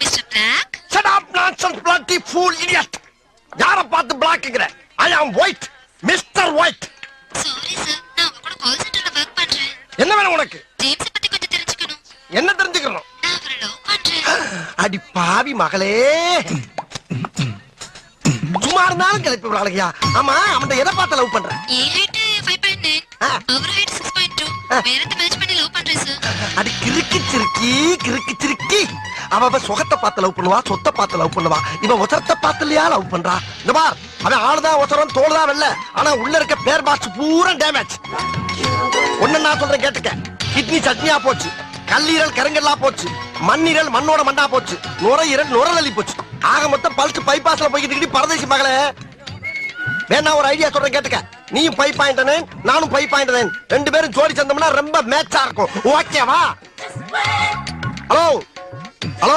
Mister Black Shut up, nonsense, bloody fool, idiot! யார பார்த்து பிளாக்குங்கிற I am White mister White sorry sir நான் உங்க கூட கால் சென்டர்ல ஒர்க் பண்றேன். என்ன வேணும் உனக்கு? ஜேம்ஸ் பத்தி கொஞ்சம் தெரிஞ்சுக்கணும். என்ன தெரிஞ்சுக்கணும் நான் அவரை லவ் பண்றேன். அடி பாவி மகளே. சும்மா இருந்தாலும் கிளப்பி விடாளையா ஆமா அவன் எதை பார்த்து லவ் பண்ற? என் ஹைட் ஃபைவ் பாயிண்ட் நைன். அவர் ஹைட் சிக்ஸ் பாயிண்ட் டூ. வேறத்தை மேட்ச் பண்ணி லவ் பண்றேன் சார் அடி கிறுக்கி சிறுக்கி கிறுக்கி சிறுக்கி. அவ சுகத்தை பார்த்து லவ் பண்ணுவா சொத்தை பார்த்து லவ் பண்ணுவா. இவன் ஒசரத்தை பார்த்து இல்லையா லவ் பண்றா? இந்த பார் அவன் ஆளுதான் ஒசரம் தோல் தான் வெல்ல ஆனா உள்ள இருக்க பேர் பாக்ஸ் பூரா டேமேஜ் ஒண்ணு நான் சொல்றேன் கேட்டுக்க. கிட்னி சட்னியா போச்சு கல்லீரல் கருங்கல்லா போச்சு மண்ணீரல் மண்ணோட மண்ணா போச்சு நுரையீரல் நுரலி போச்சு. ஆக மொத்தம் பல்ஸ் பைபாஸ்ல போய்கிட்டு பரதேசி மகளே. வேணா ஒரு ஐடியா சொல்றேன் கேட்டுக்க. நீயும் பை பாயிண்ட் நானும் பை பாயிண்ட் ரெண்டு பேரும் ஜோடி சந்தோம்னா ரொம்ப மேட்சா இருக்கும். ஓகேவா ஹலோ Hello?